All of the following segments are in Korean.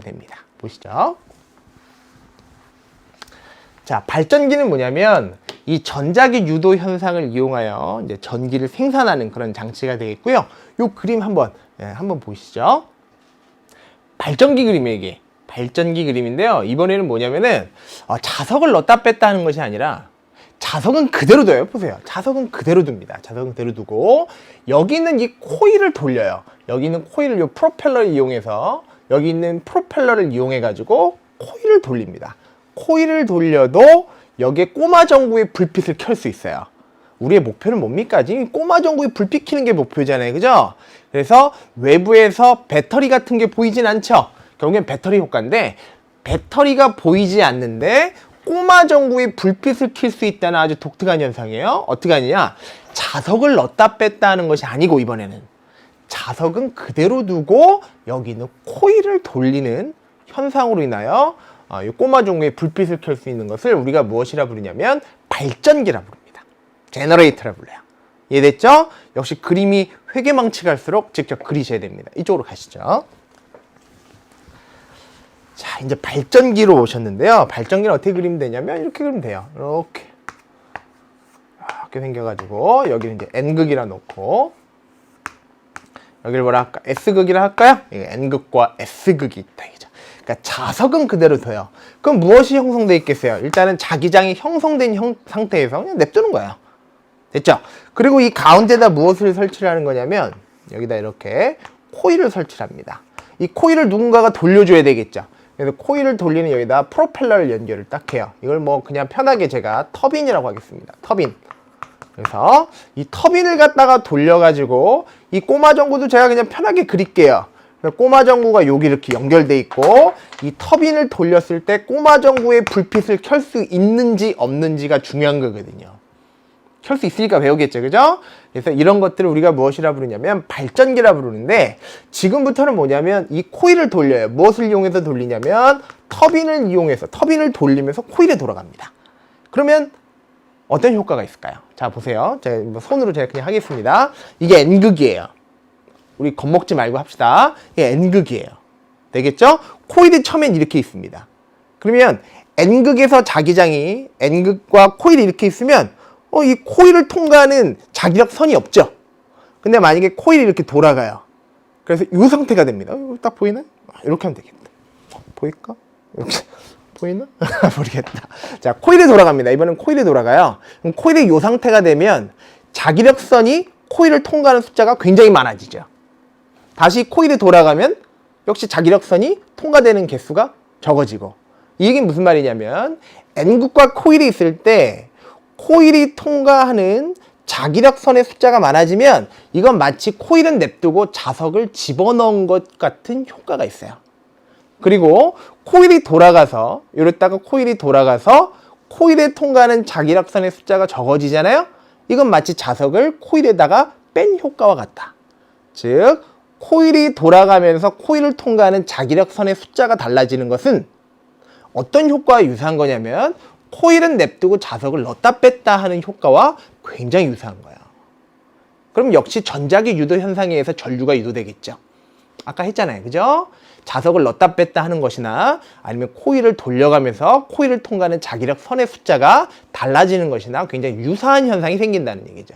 됩니다. 보시죠. 자, 발전기는 뭐냐면 이 전자기 유도 현상을 이용하여 이제 전기를 생산하는 그런 장치가 되겠고요. 요 그림 한번 예, 한번 보시죠. 발전기 그림이에요, 이게. 발전기 그림인데요. 이번에는 뭐냐면은 어, 자석을 넣었다 뺐다 하는 것이 아니라 자석은 그대로 둬요. 보세요. 자석은 그대로 둡니다. 자석은 그대로 두고 여기 있는 이 코일을 돌려요. 여기 있는 코일을 요 프로펠러를 이용해서 여기 있는 프로펠러를 이용해 가지고 코일을 돌립니다. 코일을 돌려도 여기에 꼬마 전구의 불빛을 켤 수 있어요. 우리의 목표는 뭡니까? 지금 꼬마 전구에 불빛 켜는 게 목표잖아요. 그죠? 그래서 외부에서 배터리 같은 게 보이진 않죠? 결국엔 배터리 효과인데 배터리가 보이지 않는데 꼬마 전구에 불빛을 켤 수 있다는 아주 독특한 현상이에요. 어떻게 하느냐? 자석을 넣었다 뺐다 하는 것이 아니고 이번에는 자석은 그대로 두고 여기는 코일을 돌리는 현상으로 인하여 어, 이 꼬마 종류의 불빛을 켤 수 있는 것을 우리가 무엇이라 부르냐면 발전기라 부릅니다. 제너레이터라 불러요. 이해됐죠? 역시 그림이 회계망치 갈수록 직접 그리셔야 됩니다. 이쪽으로 가시죠. 자, 이제 발전기로 오셨는데요. 발전기는 어떻게 그리면 되냐면 이렇게 그리면 돼요. 이렇게. 이렇게 생겨가지고 여기는 이제 N극이라 놓고 여기를 뭐라 할까? S극이라 할까요? 이게 N극과 S극이 있다. 이죠. 그러니까 자석은 그대로 둬요. 그럼 무엇이 형성돼 있겠어요? 일단은 자기장이 형성된 형, 상태에서 그냥 냅두는 거예요. 됐죠? 그리고 이 가운데다 무엇을 설치를 하는 거냐면 여기다 이렇게 코일을 설치합니다. 이 코일을 누군가가 돌려줘야 되겠죠. 그래서 코일을 돌리는 여기다 프로펠러를 연결을 딱 해요. 이걸 뭐 그냥 편하게 제가 터빈이라고 하겠습니다. 터빈. 그래서 이 터빈을 갖다가 돌려가지고 이 꼬마 전구도 제가 그냥 편하게 그릴게요. 꼬마 전구가 여기 이렇게 연결돼 있고 이 터빈을 돌렸을 때 꼬마 전구의 불빛을 켤 수 있는지 없는지가 중요한 거거든요. 켤 수 있으니까 배우겠죠, 그죠? 그래서 이런 것들을 우리가 무엇이라 부르냐면 발전기라 부르는데 지금부터는 뭐냐면 이 코일을 돌려요. 무엇을 이용해서 돌리냐면 터빈을 이용해서 터빈을 돌리면서 코일에 돌아갑니다. 그러면 어떤 효과가 있을까요? 자 보세요. 제가 뭐 손으로 제가 그냥 하겠습니다. 이게 N극이에요. 우리 겁먹지 말고 합시다. 이게 N극이에요. 되겠죠? 코일이 처음엔 이렇게 있습니다. 그러면 N극에서 자기장이 N극과 코일이 이렇게 있으면 어, 이 코일을 통과하는 자기력 선이 없죠. 근데 만약에 코일이 이렇게 돌아가요. 그래서 이 상태가 됩니다. 어, 딱 보이나요? 이렇게 하면 되겠다. 보일까? 이렇게. 보이나? 모르겠다. 자, 코일이 돌아갑니다. 이번엔 코일이 돌아가요. 그럼 코일이 이 상태가 되면 자기력선이 코일을 통과하는 숫자가 굉장히 많아지죠. 다시 코일이 돌아가면 역시 자기력선이 통과되는 개수가 적어지고 이 얘기는 무슨 말이냐면 N국과 코일이 있을 때 코일이 통과하는 자기력선의 숫자가 많아지면 이건 마치 코일은 냅두고 자석을 집어넣은 것 같은 효과가 있어요. 그리고 코일이 돌아가서 이랬다가 코일이 돌아가서 코일에 통과하는 자기력선의 숫자가 적어지잖아요. 이건 마치 자석을 코일에다가 뺀 효과와 같다. 즉 코일이 돌아가면서 코일을 통과하는 자기력선의 숫자가 달라지는 것은 어떤 효과와 유사한 거냐면 코일은 냅두고 자석을 넣었다 뺐다 하는 효과와 굉장히 유사한 거예요. 그럼 역시 전자기 유도 현상에 의해서 전류가 유도되겠죠. 아까 했잖아요. 그죠? 자석을 넣었다 뺐다 하는 것이나 아니면 코일을 돌려가면서 코일을 통과하는 자기력 선의 숫자가 달라지는 것이나 굉장히 유사한 현상이 생긴다는 얘기죠.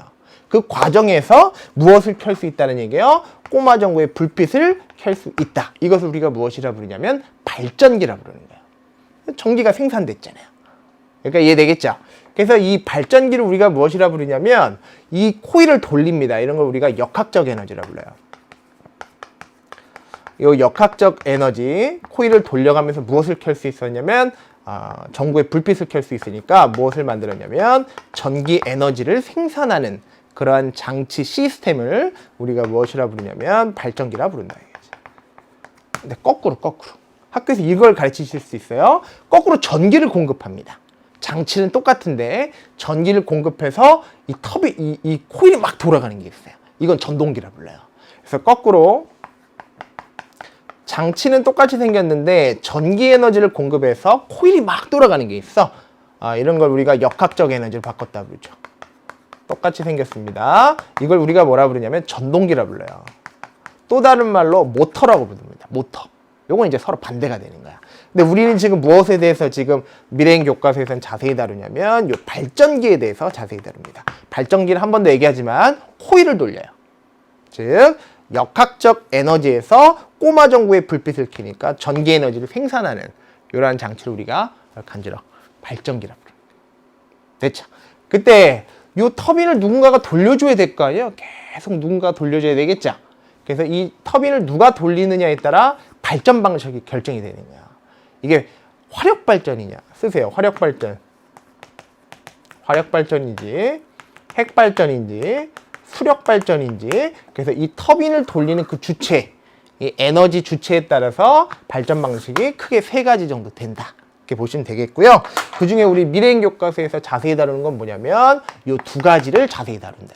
그 과정에서 무엇을 켤 수 있다는 얘기예요? 꼬마 전구의 불빛을 켤 수 있다. 이것을 우리가 무엇이라 부르냐면 발전기라 부르는 거예요. 전기가 생산됐잖아요. 그러니까 이해되겠죠? 그래서 이 발전기를 우리가 무엇이라 부르냐면 이 코일을 돌립니다. 이런 걸 우리가 역학적 에너지라 불러요. 이 역학적 에너지 코일을 돌려가면서 무엇을 켤 수 있었냐면 아, 전구의 불빛을 켤 수 있으니까 무엇을 만들었냐면 전기 에너지를 생산하는 그러한 장치 시스템을 우리가 무엇이라 부르냐면 발전기라 부른다 이거지. 근데 거꾸로 거꾸로 학교에서 이걸 가르치실 수 있어요. 거꾸로 전기를 공급합니다. 장치는 똑같은데 전기를 공급해서 이 텁이 이, 이 코일이 막 돌아가는 게 있어요. 이건 전동기라 불러요. 그래서 거꾸로 장치는 똑같이 생겼는데 전기 에너지를 공급해서 코일이 막 돌아가는 게 있어. 아, 이런 걸 우리가 역학적 에너지를 바꿨다 부르죠. 똑같이 생겼습니다. 이걸 우리가 뭐라 부르냐면 전동기라 불러요. 또 다른 말로 모터라고 부릅니다. 모터. 요건 이제 서로 반대가 되는 거야. 근데 우리는 지금 무엇에 대해서 지금 미래행 교과서에서는 자세히 다루냐면 요 발전기에 대해서 자세히 다룹니다. 발전기를 한 번 더 얘기하지만 코일을 돌려요. 즉 역학적 에너지에서 꼬마 전구의 불빛을 켜니까 전기 에너지를 생산하는 이러한 장치를 우리가 간지러 발전기라 부릅니다. 됐죠? 그때 이 터빈을 누군가가 돌려줘야 될 거 아니에요? 계속 누군가 돌려줘야 되겠죠? 그래서 이 터빈을 누가 돌리느냐에 따라 발전 방식이 결정이 되는 거야. 이게 화력 발전이냐? 쓰세요. 화력 발전. 화력 발전인지 핵 발전인지 수력 발전인지 그래서 이 터빈을 돌리는 그 주체 이 에너지 주체에 따라서 발전 방식이 크게 세 가지 정도 된다. 이렇게 보시면 되겠고요. 그 중에 우리 미래행 교과서에서 자세히 다루는 건 뭐냐면 이 두 가지를 자세히 다룬다는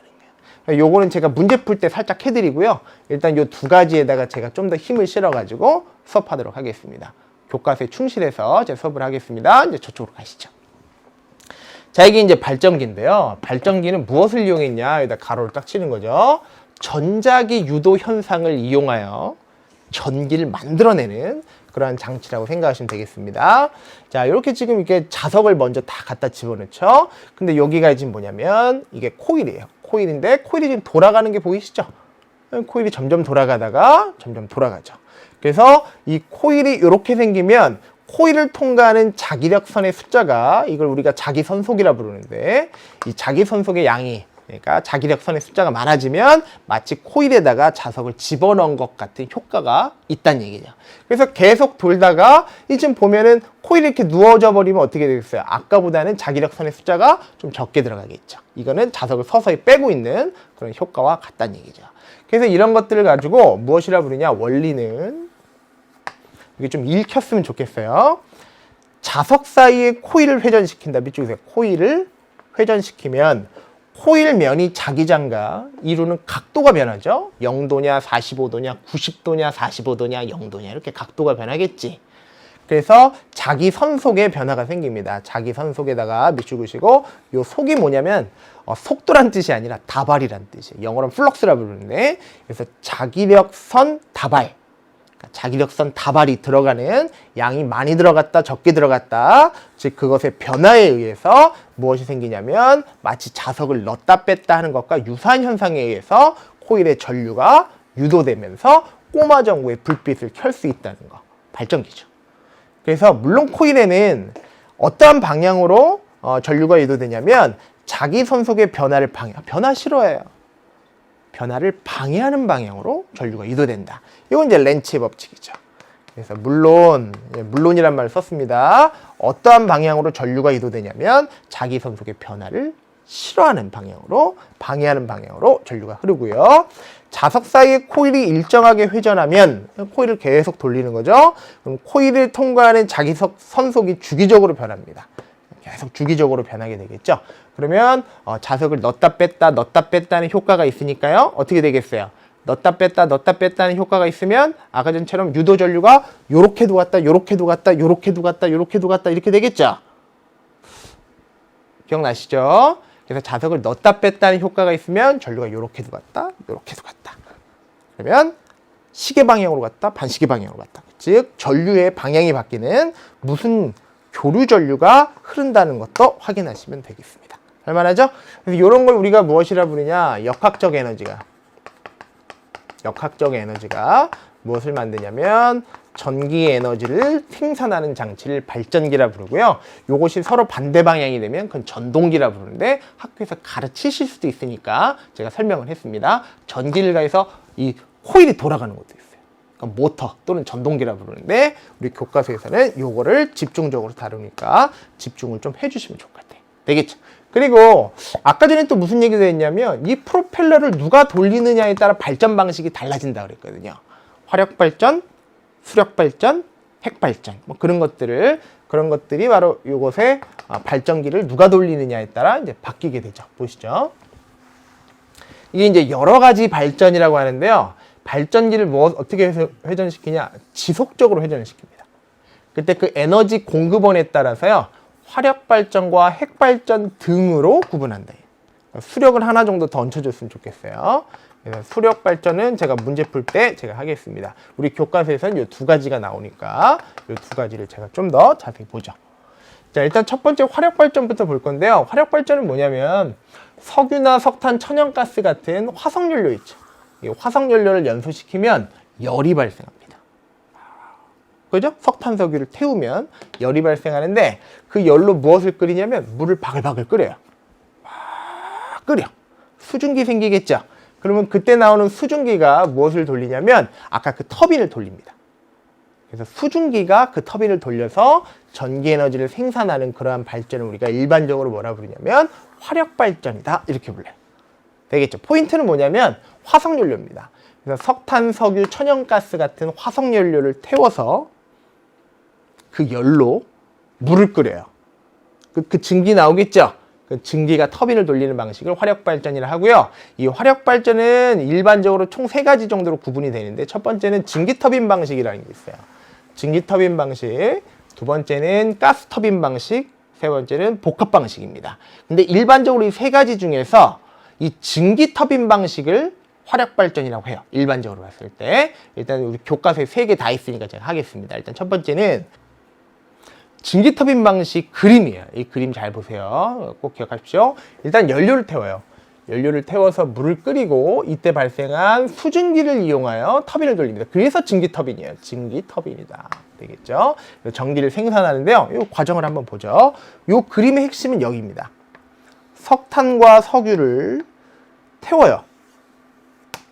거예요. 요거는 제가 문제 풀 때 살짝 해드리고요. 일단 이 두 가지에다가 제가 좀 더 힘을 실어가지고 수업하도록 하겠습니다. 교과서에 충실해서 제 수업을 하겠습니다. 이제 저쪽으로 가시죠. 자, 이게 이제 발전기인데요. 발전기는 무엇을 이용했냐? 여기다 가로를 딱 치는 거죠. 전자기 유도 현상을 이용하여 전기를 만들어내는 그러한 장치라고 생각하시면 되겠습니다. 자, 이렇게 지금 이렇게 자석을 먼저 다 갖다 집어넣죠. 근데 여기가 지금 뭐냐면 이게 코일이에요. 코일인데 코일이 지금 돌아가는 게 보이시죠? 코일이 점점 돌아가다가 점점 돌아가죠. 그래서 이 코일이 이렇게 생기면 코일을 통과하는 자기력선의 숫자가 이걸 우리가 자기선속이라 부르는데 이 자기선속의 양이 그러니까 자기력선의 숫자가 많아지면 마치 코일에다가 자석을 집어넣은 것 같은 효과가 있다는 얘기죠. 그래서 계속 돌다가 이쯤 보면은 코일이 이렇게 누워져 버리면 어떻게 되겠어요? 아까보다는 자기력선의 숫자가 좀 적게 들어가겠죠. 이거는 자석을 서서히 빼고 있는 그런 효과와 같다는 얘기죠. 그래서 이런 것들을 가지고 무엇이라 부르냐? 원리는 이게 좀 읽혔으면 좋겠어요. 자석 사이에 코일을 회전시킨다. 밑쪽에서 코일을 회전시키면 코일 면이 자기장과 이루는 각도가 변하죠. 0도냐, 45도냐, 90도냐, 45도냐, 0도냐 이렇게 각도가 변하겠지. 그래서 자기 선 속에 변화가 생깁니다. 자기 선 속에다가 밑줄 그시고 요 속이 뭐냐면 어, 속도란 뜻이 아니라 다발이란 뜻이에요. 영어로는 플럭스라 부르는데 그래서 자기력선 다발 자기력선 다발이 들어가는 양이 많이 들어갔다 적게 들어갔다 즉 그것의 변화에 의해서 무엇이 생기냐면 마치 자석을 넣었다 뺐다 하는 것과 유사한 현상에 의해서 코일의 전류가 유도되면서 꼬마 전구의 불빛을 켤 수 있다는 거 발전기죠. 그래서 물론 코일에는 어떠한 방향으로 어, 전류가 유도되냐면 자기 선속의 변화를 방해 변화 싫어해요. 변화를 방해하는 방향으로 전류가 유도된다. 이건 이제 렌치의 법칙이죠. 그래서 물론 예, 물론이란 말을 썼습니다. 어떠한 방향으로 전류가 유도되냐면 자기 선속의 변화를 싫어하는 방향으로 방해하는 방향으로 전류가 흐르고요. 자석 사이의 코일이 일정하게 회전하면 코일을 계속 돌리는 거죠. 그럼 코일을 통과하는 자기석 선속이 주기적으로 변합니다. 계속 주기적으로 변하게 되겠죠. 그러면 어, 자석을 넣었다 뺐다 넣었다 뺐다는 효과가 있으니까요. 어떻게 되겠어요? 넣었다 뺐다 넣었다 뺐다는 효과가 있으면 아까 전처럼 유도 전류가 요렇게 도 갔다 요렇게 도 갔다 요렇게 도 갔다 요렇게 도 갔다 이렇게 되겠죠. 기억나시죠? 그래서 자석을 넣었다 뺐다는 효과가 있으면 전류가 요렇게 도 갔다 요렇게 도 갔다. 그러면 시계 방향으로 갔다 반시계 방향으로 갔다. 즉 전류의 방향이 바뀌는 무슨 교류 전류가 흐른다는 것도 확인하시면 되겠습니다. 할만하죠? 그래서 이런 걸 우리가 무엇이라 부르냐? 역학적 에너지가 역학적 에너지가 무엇을 만드냐면 전기 에너지를 생산하는 장치를 발전기라 부르고요. 이것이 서로 반대 방향이 되면 그건 전동기라 부르는데 학교에서 가르치실 수도 있으니까 제가 설명을 했습니다. 전기를 가해서 이 코일이 돌아가는 것도 있어요. 그러니까 모터 또는 전동기라 부르는데 우리 교과서에서는 이거를 집중적으로 다루니까 집중을 좀 해주시면 좋을 것 같아요. 되겠죠? 그리고 아까 전에 또 무슨 얘기가 했냐면 이 프로펠러를 누가 돌리느냐에 따라 발전 방식이 달라진다 그랬거든요. 화력 발전, 수력 발전, 핵 발전 뭐 그런 것들을 그런 것들이 바로 이곳에 아, 발전기를 누가 돌리느냐에 따라 이제 바뀌게 되죠. 보시죠. 이게 이제 여러 가지 발전이라고 하는데요. 발전기를 뭐 어떻게 회전시키냐? 지속적으로 회전을 시킵니다. 그때 그 에너지 공급원에 따라서요. 화력 발전과 핵 발전 등으로 구분한다. 수력을 하나 정도 더 얹혀줬으면 좋겠어요. 그래서 수력 발전은 제가 문제 풀 때 제가 하겠습니다. 우리 교과서에서는 이 두 가지가 나오니까 이 두 가지를 제가 좀 더 자세히 보죠. 자, 일단 첫 번째 화력 발전부터 볼 건데요. 화력 발전은 뭐냐면 석유나 석탄, 천연가스 같은 화석 연료 있죠. 이 화석 연료를 연소시키면 열이 발생합니다. 그죠? 석탄 석유를 태우면 열이 발생하는데 그 열로 무엇을 끓이냐면 물을 바글바글 끓여요. 막 끓여. 수증기 생기겠죠? 그러면 그때 나오는 수증기가 무엇을 돌리냐면 아까 그 터빈을 돌립니다. 그래서 수증기가 그 터빈을 돌려서 전기 에너지를 생산하는 그러한 발전을 우리가 일반적으로 뭐라 부르냐면 화력 발전이다 이렇게 불러요. 되겠죠? 포인트는 뭐냐면 화석 연료입니다. 그래서 석탄, 석유, 천연가스 같은 화석 연료를 태워서 그 열로 물을 끓여요. 그, 그 증기 나오겠죠? 그 증기가 터빈을 돌리는 방식을 화력 발전이라 하고요. 이 화력 발전은 일반적으로 총 세 가지 정도로 구분이 되는데 첫 번째는 증기 터빈 방식이라는 게 있어요. 증기 터빈 방식, 두 번째는 가스 터빈 방식, 세 번째는 복합 방식입니다. 근데 일반적으로 이 세 가지 중에서 이 증기 터빈 방식을 화력 발전이라고 해요. 일반적으로 봤을 때. 일단 우리 교과서에 세 개 다 있으니까 제가 하겠습니다. 일단 첫 번째는 증기 터빈 방식 그림이에요. 이 그림 잘 보세요. 꼭 기억하십시오. 일단 연료를 태워요. 연료를 태워서 물을 끓이고 이때 발생한 수증기를 이용하여 터빈을 돌립니다. 그래서 증기 터빈이에요. 증기 터빈이다. 되겠죠? 전기를 생산하는데요. 이 과정을 한번 보죠. 이 그림의 핵심은 여기입니다. 석탄과 석유를 태워요.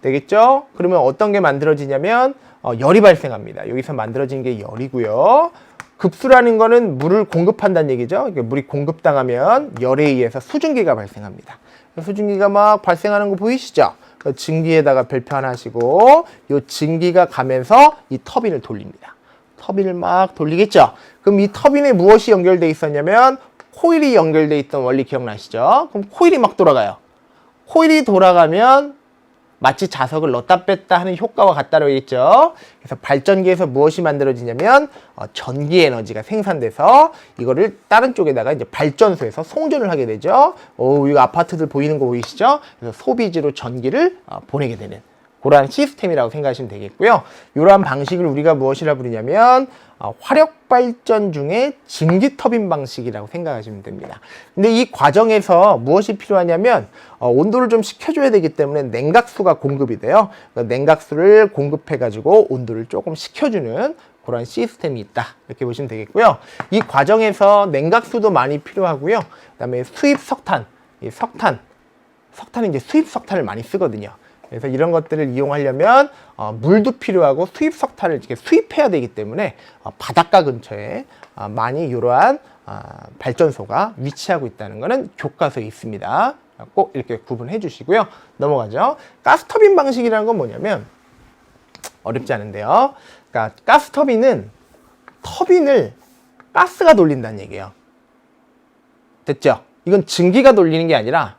되겠죠? 그러면 어떤 게 만들어지냐면 어, 열이 발생합니다. 여기서 만들어진 게 열이고요. 급수라는 거는 물을 공급한다는 얘기죠. 그러니까 물이 공급당하면 열에 의해서 수증기가 발생합니다. 수증기가 막 발생하는 거 보이시죠? 그 증기에다가 별표 하나 하시고 이 증기가 가면서 이 터빈을 돌립니다. 터빈을 막 돌리겠죠? 그럼 이 터빈에 무엇이 연결돼 있었냐면 코일이 연결돼 있던 원리 기억나시죠? 그럼 코일이 막 돌아가요. 코일이 돌아가면 마치 자석을 넣었다 뺐다 하는 효과와 같다고 했죠. 그래서 발전기에서 무엇이 만들어지냐면 어, 전기 에너지가 생산돼서 이거를 다른 쪽에다가 이제 발전소에서 송전을 하게 되죠. 오, 이거 아파트들 보이는 거 보이시죠? 그래서 소비지로 전기를 어, 보내게 되는 그러한 시스템이라고 생각하시면 되겠고요. 이러한 방식을 우리가 무엇이라 부르냐면 어, 화력 발전 중에 증기 터빈 방식이라고 생각하시면 됩니다. 근데 이 과정에서 무엇이 필요하냐면 어, 온도를 좀 식혀줘야 되기 때문에 냉각수가 공급이 돼요. 그러니까 냉각수를 공급해 가지고 온도를 조금 식혀주는 그런 시스템이 있다 이렇게 보시면 되겠고요. 이 과정에서 냉각수도 많이 필요하고요. 그다음에 수입 석탄, 이 석탄, 석탄은 이제 수입 석탄을 많이 쓰거든요. 그래서 이런 것들을 이용하려면 어, 물도 필요하고 수입 석탄을 이렇게 수입해야 되기 때문에 어, 바닷가 근처에 어, 많이 이러한 어, 발전소가 위치하고 있다는 것은 교과서에 있습니다. 꼭 이렇게 구분해 주시고요. 넘어가죠. 가스터빈 방식이라는 건 뭐냐면 어렵지 않은데요. 그러니까 가스터빈은 터빈을 가스가 돌린다는 얘기예요. 됐죠? 이건 증기가 돌리는 게 아니라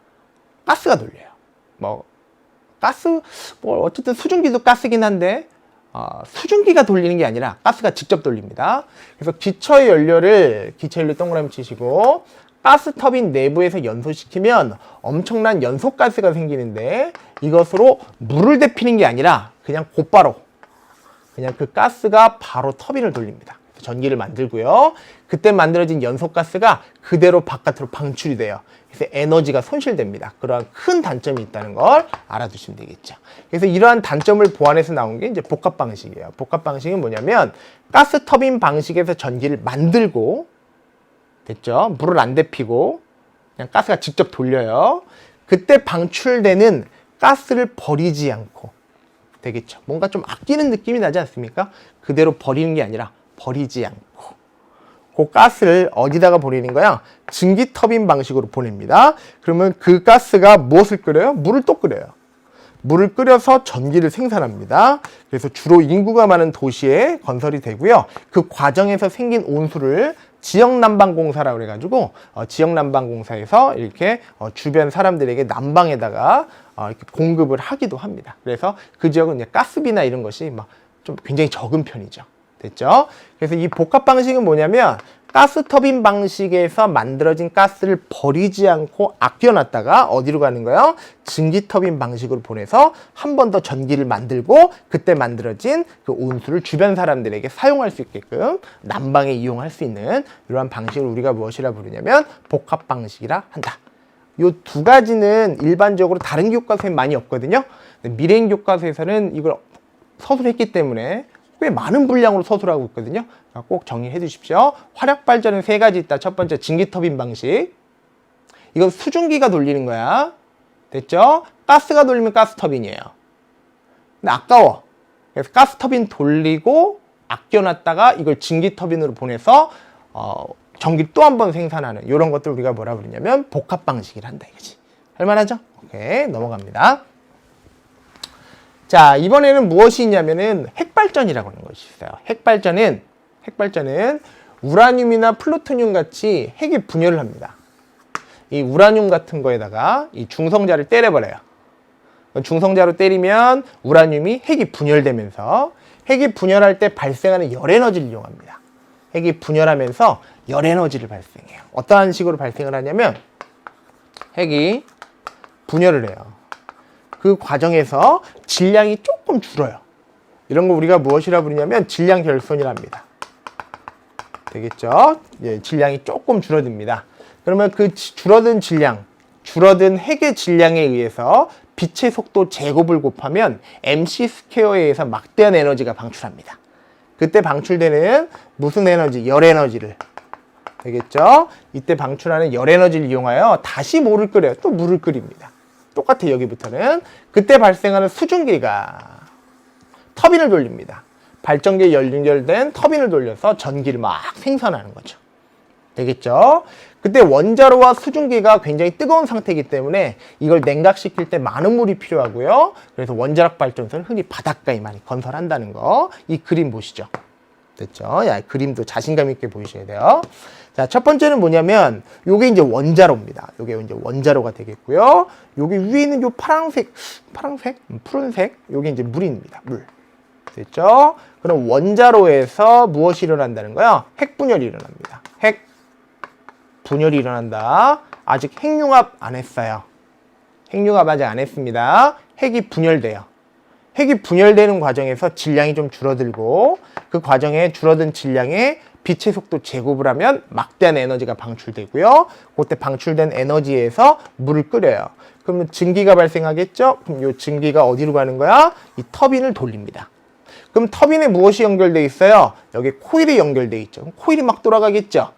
가스가 돌려요. 뭐 가스 뭐 어쨌든 수증기도 가스긴 한데 어, 수증기가 돌리는 게 아니라 가스가 직접 돌립니다. 그래서 기초의 연료를 연료 동그라미 치시고 가스 터빈 내부에서 연소시키면 엄청난 연소 가스가 생기는데 이것으로 물을 데피는 게 아니라 그냥 곧바로 그냥 그 가스가 바로 터빈을 돌립니다. 전기를 만들고요. 그때 만들어진 연소가스가 그대로 바깥으로 방출이 돼요. 그래서 에너지가 손실됩니다. 그러한 큰 단점이 있다는 걸 알아두시면 되겠죠. 그래서 이러한 단점을 보완해서 나온 게 이제 복합 방식이에요. 복합 방식은 뭐냐면 가스 터빈 방식에서 전기를 만들고 됐죠? 물을 안 데피고 그냥 가스가 직접 돌려요. 그때 방출되는 가스를 버리지 않고 되겠죠. 뭔가 좀 아끼는 느낌이 나지 않습니까? 그대로 버리는 게 아니라 버리지 않고 그 가스를 어디다가 보내는 거야? 증기 터빈 방식으로 보냅니다. 그러면 그 가스가 무엇을 끓여요? 물을 또 끓여요. 물을 끓여서 전기를 생산합니다. 그래서 주로 인구가 많은 도시에 건설이 되고요. 그 과정에서 생긴 온수를 지역 난방공사라고 그래가지고 어, 지역 난방공사에서 이렇게 어, 주변 사람들에게 난방에다가 어, 이렇게 공급을 하기도 합니다. 그래서 그 지역은 이제 가스비나 이런 것이 막 좀 굉장히 적은 편이죠. 됐죠? 그래서 이 복합 방식은 뭐냐면 가스 터빈 방식에서 만들어진 가스를 버리지 않고 아껴놨다가 어디로 가는 거예요? 증기 터빈 방식으로 보내서 한 번 더 전기를 만들고 그때 만들어진 그 온수를 주변 사람들에게 사용할 수 있게끔 난방에 이용할 수 있는 이러한 방식을 우리가 무엇이라 부르냐면 복합 방식이라 한다. 요두 가지는 일반적으로 다른 교과서에 많이 없거든요. 미래인 교과서에서는 이걸 서술했기 때문에 꽤 많은 분량으로 서술하고 있거든요. 꼭 정리해 주십시오. 화력 발전은 세 가지 있다. 첫 번째 증기 터빈 방식. 이건 수증기가 돌리는 거야. 됐죠? 가스가 돌리면 가스 터빈이에요. 근데 아까워. 그래서 가스 터빈 돌리고 아껴놨다가 이걸 증기 터빈으로 보내서 어, 전기를 또한 번 생산하는 이런 것들 우리가 뭐라 부르냐면 복합 방식이라 한다 이거지. 할만하죠? 오케이 넘어갑니다. 자 이번에는 무엇이 있냐면은 핵발전이라고 하는 것이 있어요. 핵발전은 핵발전은 우라늄이나 플루토늄 같이 핵이 분열을 합니다. 이 우라늄 같은 거에다가 이 중성자를 때려버려요. 중성자로 때리면 우라늄이 핵이 분열되면서 핵이 분열할 때 발생하는 열 에너지를 이용합니다. 핵이 분열하면서 열 에너지를 발생해요. 어떠한 식으로 발생을 하냐면 핵이 분열을 해요. 그 과정에서 질량이 조금 줄어요. 이런 거 우리가 무엇이라 부르냐면 질량 결손이랍니다. 되겠죠? 예, 질량이 조금 줄어듭니다. 그러면 그 지- 줄어든 질량, 줄어든 핵의 질량에 의해서 빛의 속도 제곱을 곱하면 mc 스퀘어에 의해서 막대한 에너지가 방출합니다. 그때 방출되는 무슨 에너지? 열 에너지를 되겠죠? 이때 방출하는 열 에너지를 이용하여 다시 뭐를 끓여요? 또 물을 끓입니다. 똑같아 여기부터는 그때 발생하는 수증기가 터빈을 돌립니다. 발전기에 연결된 터빈을 돌려서 전기를 막 생산하는 거죠. 되겠죠? 그때 원자로와 수증기가 굉장히 뜨거운 상태이기 때문에 이걸 냉각시킬 때 많은 물이 필요하고요. 그래서 원자력 발전소는 흔히 바닷가에 많이 건설한다는 거. 이 그림 보시죠. 됐죠? 야, 그림도 자신감 있게 보이셔야 돼요. 자, 첫 번째는 뭐냐면 요게 이제 원자로입니다. 요게 이제 원자로가 되겠고요. 여기 위에 있는 요 파란색, 파란색, 음, 푸른색, 요게 이제 물입니다. 물. 됐죠? 그럼 원자로에서 무엇이 일어난다는 거야? 핵분열이 일어납니다. 핵 분열이 일어난다. 아직 핵융합 안 했어요. 핵융합 아직 안 했습니다. 핵이 분열돼요. 핵이 분열되는 과정에서 질량이 좀 줄어들고 그 과정에 줄어든 질량에 빛의 속도 제곱을 하면 막대한 에너지가 방출되고요. 그때 방출된 에너지에서 물을 끓여요. 그러면 증기가 발생하겠죠? 그럼 이 증기가 어디로 가는 거야? 이 터빈을 돌립니다. 그럼 터빈에 무엇이 연결돼 있어요? 여기 코일이 연결돼 있죠. 코일이 막 돌아가겠죠?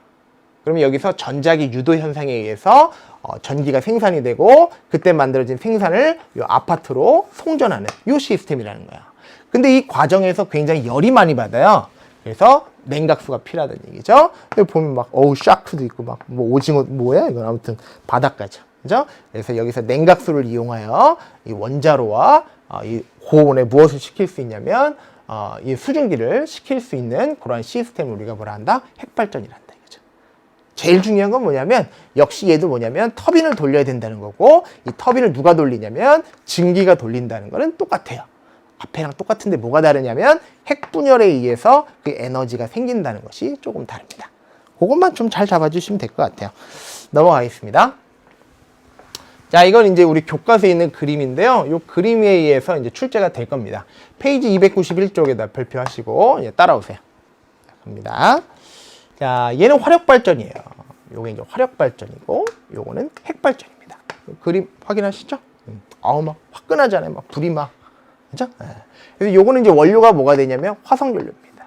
그러면 여기서 전자기 유도 현상에 의해서 어, 전기가 생산이 되고 그때 만들어진 생산을 이 아파트로 송전하는 이 시스템이라는 거야. 근데 이 과정에서 굉장히 열이 많이 받아요. 그래서 냉각수가 필요하다는 얘기죠. 여기 보면 막 어우 샤크도 있고 막 뭐 오징어 뭐야 이건 아무튼 바닷가죠. 그죠? 그래서 여기서 냉각수를 이용하여 이 원자로와 어, 이 고온에 무엇을 시킬 수 있냐면 어, 이 수증기를 시킬 수 있는 그러한 시스템을 우리가 뭐라 한다? 핵발전이란다 이거죠. 제일 중요한 건 뭐냐면 역시 얘도 뭐냐면 터빈을 돌려야 된다는 거고 이 터빈을 누가 돌리냐면 증기가 돌린다는 거는 똑같아요. 앞에랑 똑같은데 뭐가 다르냐면 핵분열에 의해서 그 에너지가 생긴다는 것이 조금 다릅니다. 그것만 좀 잘 잡아주시면 될 것 같아요. 넘어가겠습니다. 자, 이건 이제 우리 교과서에 있는 그림인데요. 이 그림에 의해서 이제 출제가 될 겁니다. 페이지 291쪽에다 별표하시고 이제 따라오세요. 자, 갑니다. 자, 얘는 화력 발전이에요. 요게 이제 화력 발전이고, 요거는 핵 발전입니다. 그림 확인하시죠? 음, 아우 막 화끈하잖아요. 막 불이 막 그죠? 예. 그래서 요거는 이제 원료가 뭐가 되냐면 화석 연료입니다.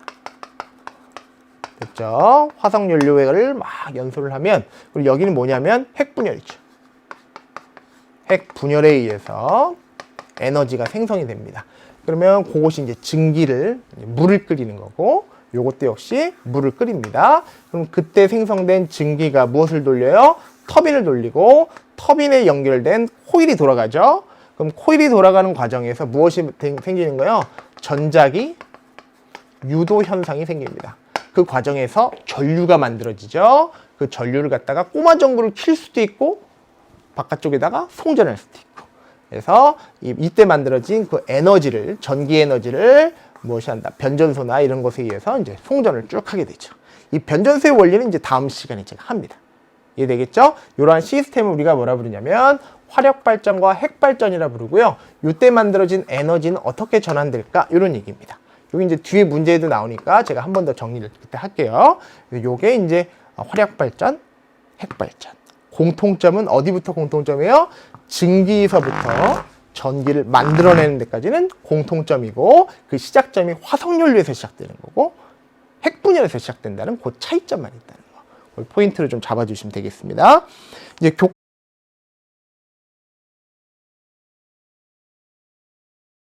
됐죠? 화석 연료를 막 연소를 하면 그리고 여기는 뭐냐면 핵 분열이죠. 핵 분열에 의해서 에너지가 생성이 됩니다. 그러면 그것이 이제 증기를 물을 끓이는 거고 요것도 역시 물을 끓입니다. 그럼 그때 생성된 증기가 무엇을 돌려요? 터빈을 돌리고 터빈에 연결된 코일이 돌아가죠. 그럼 코일이 돌아가는 과정에서 무엇이 생- 생기는 거예요? 전자기 유도 현상이 생깁니다. 그 과정에서 전류가 만들어지죠. 그 전류를 갖다가 꼬마 전구를 킬 수도 있고 바깥쪽에다가 송전할 수도 있고. 그래서 이, 이때 만들어진 그 에너지를 전기 에너지를 무엇이 한다 변전소나 이런 것에 의해서 이제 송전을 쭉 하게 되죠. 이 변전소의 원리는 이제 다음 시간에 제가 합니다. 이해되겠죠? 이러한 시스템을 우리가 뭐라 부르냐면 화력 발전과 핵 발전이라 부르고요. 이때 만들어진 에너지는 어떻게 전환될까? 이런 얘기입니다. 여기 이제 뒤에 문제에도 나오니까 제가 한 번 더 정리를 그때 할게요. 요게 이제 화력 발전, 핵 발전. 공통점은 어디부터 공통점이에요? 증기에서부터 전기를 만들어내는 데까지는 공통점이고 그 시작점이 화석연료에서 시작되는 거고 핵 분열에서 시작된다는 그 차이점만 있다는 포인트를 좀 잡아주시면 되겠습니다. 이제 교